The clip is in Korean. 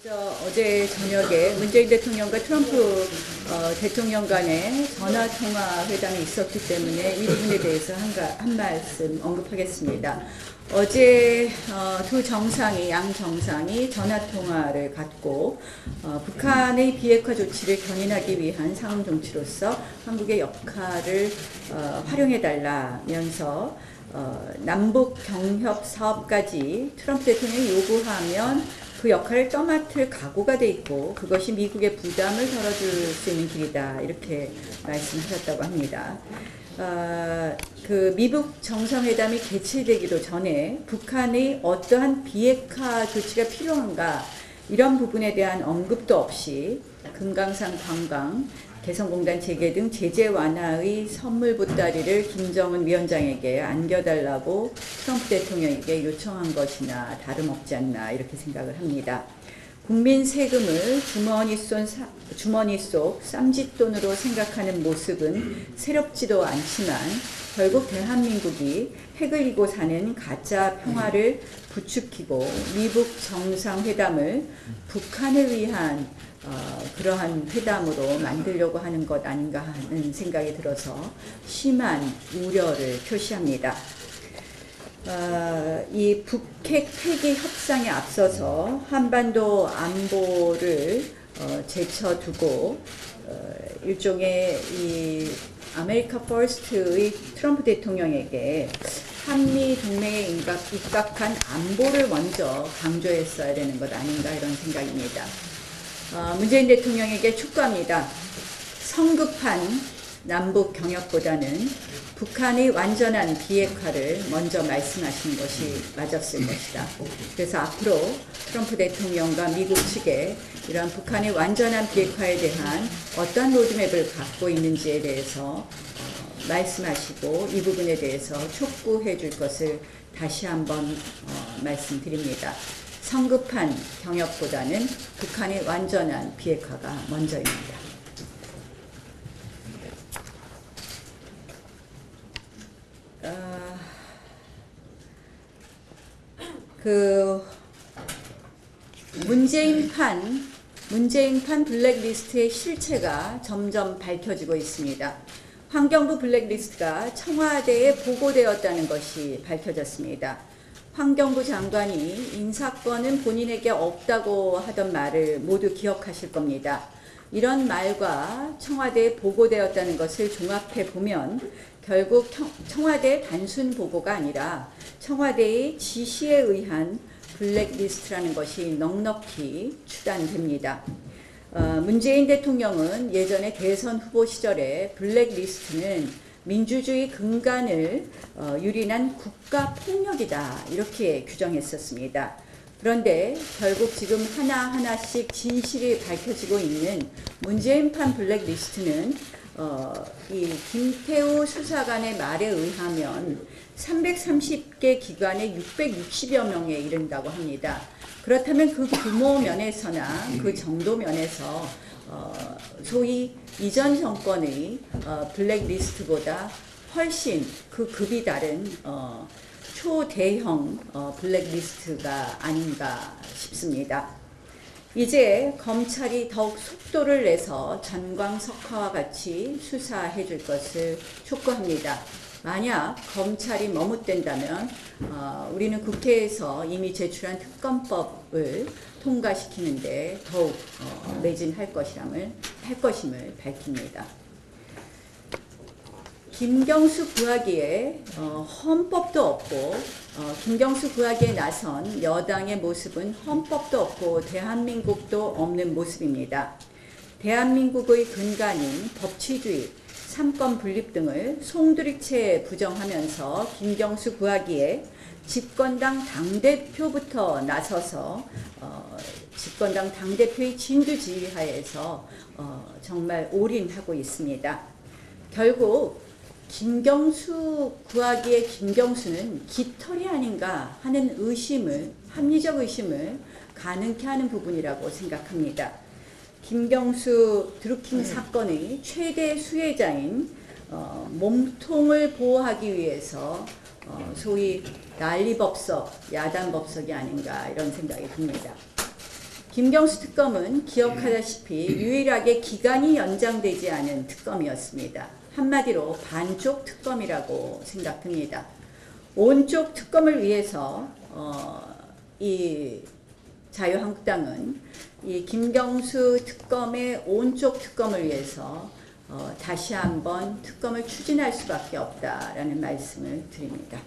먼저 어제 저녁에 문재인 대통령과 트럼프 어, 대통령 간의 전화 통화 회담이 있었기 때문에 이 부분에 대해서 한, 가, 한 말씀 언급하겠습니다. 어제 어, 두 정상이 양 정상이 전화 통화를 갖고 어, 북한의 비핵화 조치를 견인하기 위한 상응 정치로서 한국의 역할을 어, 활용해 달라면서 어, 남북 경협 사업까지 트럼프 대통령이 요구하면 그 역할을 떠맡을 각오가 돼 있고 그것이 미국의 부담을 덜어줄 수 있는 길이다 이렇게 말씀하셨다고 합니다. 어, 그 미국 정상회담이 개최되기도 전에 북한의 어떠한 비핵화 조치가 필요한가 이런 부분에 대한 언급도 없이 금강산 관광 개성공단 재개 등 제재 완화의 선물 보따리를 김정은 위원장에게 안겨달라고 트럼프 대통령에게 요청한 것이나 다름없지 않나 이렇게 생각을 합니다. 국민 세금을 주머니 속, 주머니 속 쌈짓돈으로 생각하는 모습은 새롭지도 않지만 결국 대한민국이 핵을 이고 사는 가짜 평화를 부추기고 미북 정상회담을 북한을 위한 어, 그러한 회담으로 만들려고 하는 것 아닌가 하는 생각이 들어서 심한 우려를 표시합니다. 어, 이 북핵 폐기 협상에 앞서서 한반도 안보를 어, 제쳐두고 어, 일종의 이 아메리카 퍼스트의 트럼프 대통령에게 한미 동맹에 입각, 입각 한 안보를 먼저 강조했어야 되는 것 아닌가 이런 생각입니다. 어, 문재인 대통령에게 촉구합니다. 성급한 남북 경협보다는 북한의 완전한 비핵화를 먼저 말씀하신 것이 맞았을 것이다. 그래서 앞으로 트럼프 대통령과 미국 측에 이러한 북한의 완전한 비핵화에 대한 어떤 로드맵을 갖고 있는지에 대해서 어, 말씀하시고 이 부분에 대해서 촉구해 줄 것을 다시 한번 어, 말씀드립니다. 성급한 경협보다는 북한의 완전한 비핵화가 먼저입니다. 어, 그 문재인 판 문재인 판 블랙리스트의 실체가 점점 밝혀지고 있습니다. 환경부 블랙리스트가 청와대에 보고되었다는 것이 밝혀졌습니다. 환경부 장관이 인사권은 본인에게 없다고 하던 말을 모두 기억하실 겁니다. 이런 말과 청와대에 보고되었다는 것을 종합해 보면 결국 청와대 단순 보고가 아니라 청와대의 지시에 의한 블랙리스트라는 것이 넉넉히 추단됩니다. 어, 문재인 대통령은 예전에 대선 후보 시절에 블랙리스트는 민주주의 근간을 어, 유린한 국가 폭력이다 이렇게 규정했었습니다. 그런데 결국 지금 하나하나씩 진실이 밝혀지고 있는 문재인판 블랙리스트는 어, 이 김태우 수사관의 말에 의하면 330개 기관에 660여 명에 이른다고 합니다. 그렇다면 그 규모 면에서나 그 정도 면에서 어, 소위 이전 정권의 어, 블랙리스트보다 훨씬 그 급이 다른 어, 초대형 어, 블랙리스트가 아닌가 싶습니다. 이제 검찰이 더욱 속도를 내서 전광석화와 같이 수사해 줄 것을 촉구합니다. 만약 검찰이 머뭇된다면 어, 우리는 국회에서 이미 제출한 특검법을 통과시키는데 더욱 어, 매진할 것이람을 할 것임을 밝힙니다. 김경수 구하기에 어, 헌법도 없고 어, 김경수 구하기에 나선 여당의 모습은 헌법도 없고 대한민국도 없는 모습입니다. 대한민국의 근간인 법치주의, 삼권 분립 등을 송두리째 부정하면서 김경수 구하기에 집권당 당대표부터 나서서 어, 집권당 당대표의 진두지휘하에서 어, 정말 올인하고 있습니다. 결국 김경수 구하기의 김경수는 깃털이 아닌가 하는 의심을 합리적 의심을 가능케 하는 부분이라고 생각합니다. 김경수 드루킹 사건의 최대 수혜자인 어, 몸통을 보호하기 위해서 어, 소위 난리법석, 야단법석이 아닌가 이런 생각이 듭니다. 김경수 특검은 기억하다시피 유일하게 기간이 연장되지 않은 특검이었습니다. 한마디로 반쪽 특검이라고 생각됩니다. 온쪽 특검을 위해서 어, 이 자유한국당은 이 김경수 특검의 온쪽 특검을 위해서 어, 다시 한번 특검을 추진할 수밖에 없다라는 말씀을 드립니다.